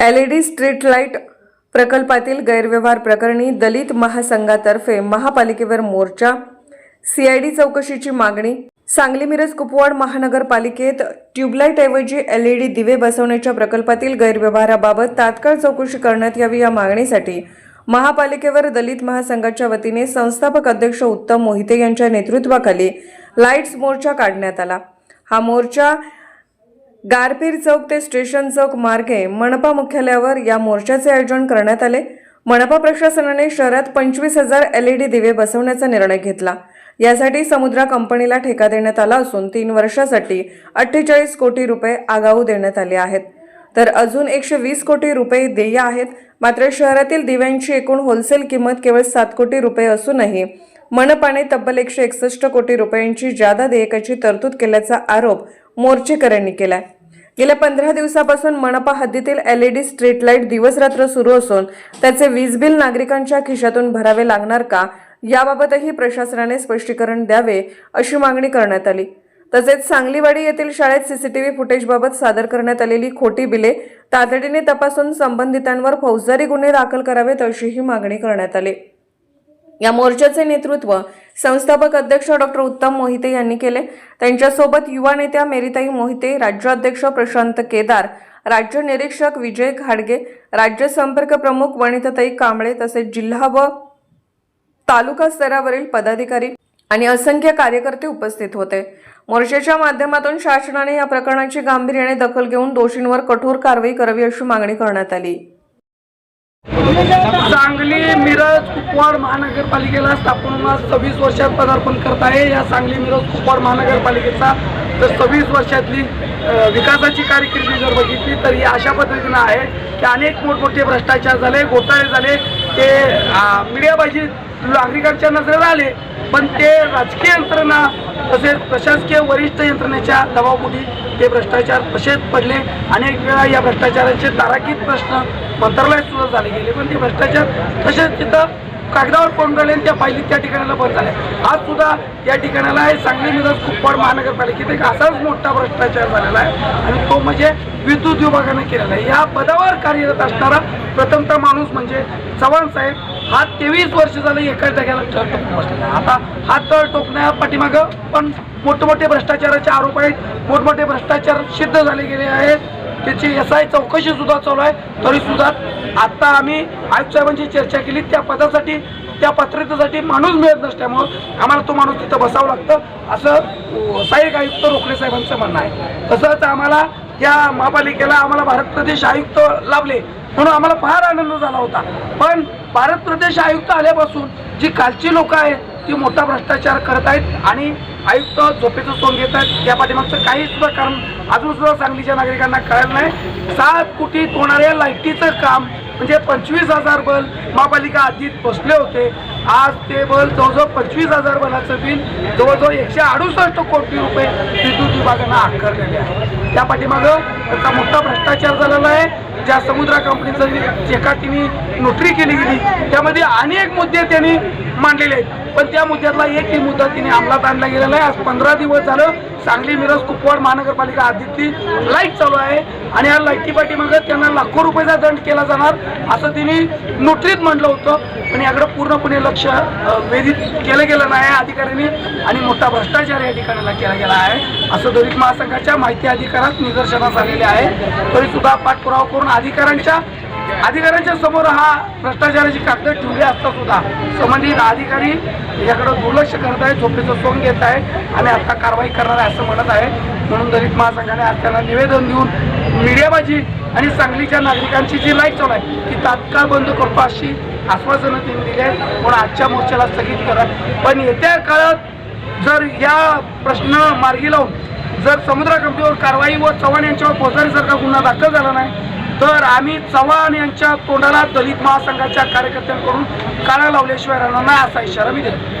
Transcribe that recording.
L E D street light प्रकल्पातील गैरव्यवहार प्रकरणी दलित महासंघातर्फे महापालिकेवर मोर्चा. सीआयडी चौकशीची मागणी. सांगली मिरज कुपवाड महानगरपालिकेत ट्यूबलाईटऐवजी एलईडी दिवे बसवण्याच्या प्रकल्पातील गैरव्यवहाराबाबत तात्काळ चौकशी करण्यात यावी या मागणीसाठी महापालिकेवर दलित महासंघाच्या वतीने संस्थापक अध्यक्ष उत्तम मोहिते यांच्या नेतृत्वाखाली लाईट्स मोर्चा काढण्यात आला. हा मोर्चा गारपीर चौक ते स्टेशन चौक मार्गे मनपा मुख्यालयावर या मोर्चाचे आयोजन करण्यात आले. मनपा प्रशासनाने शहरात पंचवीस हजार एलईडी दिवे बसवण्याचा निर्णय घेतला. यासाठी समुद्रा कंपनीला ठेका देण्यात आला असून तीन वर्षासाठी अठ्ठेचाळीस कोटी रुपये आगाऊ देण्यात आले आहेत. तर अजून एकशे वीस कोटी रुपये देय आहेत. मात्र शहरातील दिव्यांची एकूण होलसेल किंमत केवळ सात कोटी रुपये असूनही मनपाने तब्बल एकशे एकसष्ट कोटी रुपयांची जादा देयकाची तरतूद केल्याचा आरोप मोर्चेकऱ्यांनी केलाय. गेल्या पंधरा दिवसापासून मनपा हद्दीतील L E D street light दिवसरात्र सुरू असून त्याचे वीज बिल नागरिकांच्या खिशातून भरावे लागणार का याबाबतही प्रशासनाने स्पष्टीकरण द्यावे अशी मागणी करण्यात आली. तसेच सांगलीवाडी येथील शाळेत सीसीटीव्ही फुटेजबाबत सादर करण्यात आलेली खोटी बिले तातडीने तपासून संबंधितांवर फौजदारी गुन्हे दाखल करावेत अशीही मागणी करण्यात आली. या मोर्चाचे नेतृत्व संस्थापक अध्यक्ष डॉक्टर उत्तम मोहिते यांनी केले. त्यांच्यासोबत युवा नेत्या मेरीताई मोहिते राज्याध्यक्ष प्रशांत केदार राज्य निरीक्षक विजय घाडगे राज्य संपर्क प्रमुख वनिताताई कांबळे तसेच जिल्हा व तालुका स्तरावरील पदाधिकारी आणि असंख्य कार्यकर्ते उपस्थित होते. मोर्चाच्या माध्यमातून शासनाने या प्रकरणाची गांभीर्याने दखल घेऊन दोषींवर कठोर कारवाई करावी अशी मागणी करण्यात आली. सांगली मिरज कुपवाड महानगरपालिकेला स्थापन सव्वीस वर्षात पदार्पण करत आहे. या सांगली मिरज कुपवाड महानगरपालिकेचा जर सव्वीस वर्षातली विकासाची कारकिर्दी जर बघितली तर ही अशा पद्धतीनं आहे की अनेक मोठमोठे भ्रष्टाचार झाले घोटाळे झाले. ते मीडियाबाजी नागरिकांच्या नजरेला आले पण ते राजकीय यंत्रणा तसेच प्रशासकीय वरिष्ठ यंत्रणेच्या दबावपोटी ते भ्रष्टाचार तसेच पडले. अनेक वेळा या भ्रष्टाचाराचे ताराकीत प्रश्न मंत्रालयात सुद्धा झाले गेले पण ते भ्रष्टाचार तसेच तिथं कागदावर कोण राहिले आणि त्या फायली त्या ठिकाणाला बंद झाल्या. आज सुद्धा या ठिकाणाला आहे सांगली मिरज कुप्पाड महानगरपालिकेत एक असाच मोठा भ्रष्टाचार झालेला आहे आणि तो म्हणजे विद्युत विभागाने केलेला आहे. या पदावर कार्यरत असणारा प्रथमतः माणूस म्हणजे चव्हाण साहेब. हा तेवीस वर्ष झाले एकाच जागेला तळ टोकून बसलेला आहे. आता हा तळ टोकण्या पाठीमागं पण मोठमोठे भ्रष्टाचाराचे आरोप आहेत. मोठमोठे भ्रष्टाचार सिद्ध झाले गेले आहेत. त्याची एस आय चौकशी सुद्धा चालू आहे. तरी सुद्धा आता आम्ही आयुक्त साहेबांची चर्चा केली. त्या पदासाठी त्या पात्रतेसाठी माणूस मिळत नसल्यामुळं आम्हाला तो माणूस तिथं बसावं लागतं. असं सहाय्यक आयुक्त रोखले साहेबांचं म्हणणं आहे. तसंच आम्हाला या महापालिकेला आम्हाला भारत प्रदेश आयुक्त लाभले. म्हणून आम्हाला फार आनंद झाला होता. पण भारत प्रदेश आयुक्त आल्यापासून जी कालची लोक आहेत ती मोठा भ्रष्टाचार करत आहेत आणि आयुक्त झोपेचं सोंग घेत आहेत. या पाठीमागचं काही सुद्धा कारण अजून सुद्धा सांगलीच्या नागरिकांना कळलं नाही. सात कोटी होणाऱ्या लाईटीचं काम म्हणजे पंचवीस हजार बल महापालिका आधीच बसले होते. आज ते बल जवळजवळ पंचवीस हजार बलाचं बिल जवळजवळ एकशे अडुसष्ट कोटी रुपये विद्युत विभागानं आकारलेले आहे. त्या पाठीमागं त्याचा मोठा भ्रष्टाचार झालेला आहे. ज्या समुद्रा कंपनीचं एका तिने नोटरी केली गेली त्यामध्ये अनेक मुद्दे त्यांनी मांडलेले आहेत. पण त्या मुद्द्यातला एकही मुद्दा तिने अंमलात आणला गेलेला आहे आज पंधरा दिवस झालं सांगली मिरज कुपवाड महानगरपालिका आधीतली लाइट चालू आहे आणि या लाईटीपाठी मग त्यांना लाखो रुपयाचा दंड केला जाणार असं तिने नोटरीत म्हटलं होतं. पण याकडे पूर्णपणे लक्ष वेधित केलं गेलं नाही अधिकाऱ्यांनी आणि मोठा भ्रष्टाचार या ठिकाणाला केला गेला आहे असं दलित महासंघाच्या माहिती अधिकारात निदर्शनास आलेले आहे. तरी सुद्धा पाठपुरावा करून अधिकाऱ्यांच्या अधिकाऱ्यांच्या समोर हा भ्रष्टाचाराची कागद ठेवली असता सुद्धा. संबंधित अधिकारी याकडे दुर्लक्ष करत आहे झोपेचं सोंग घेत आहे आणि आता कारवाई करणार आहे असं म्हणत आहे म्हणून दलित महासंघाने आज त्यांना निवेदन देऊन मीडियाबाजी आणि सांगलीच्या नागरिकांची जी लाइट चालू आहे ती तात्काळ बंद करतो अशी आश्वासनं त्यांनी दिली आहेत. म्हणून आजच्या मोर्चाला स्थगित करत पण येत्या काळात जर या प्रश्न मार्गी लावून जर समुद्रा कंपनीवर कारवाई व चव्हाण यांच्यावर फौजदारीसारखा गुन्हा दाखल झाला नाही तर आम्ही चव्हाण यांच्या तोंडाला दलित महासंघाच्या कार्यकर्त्यांकडून काळा लावल्याशिवाय राहणार नाही असा इशारा मी देतो.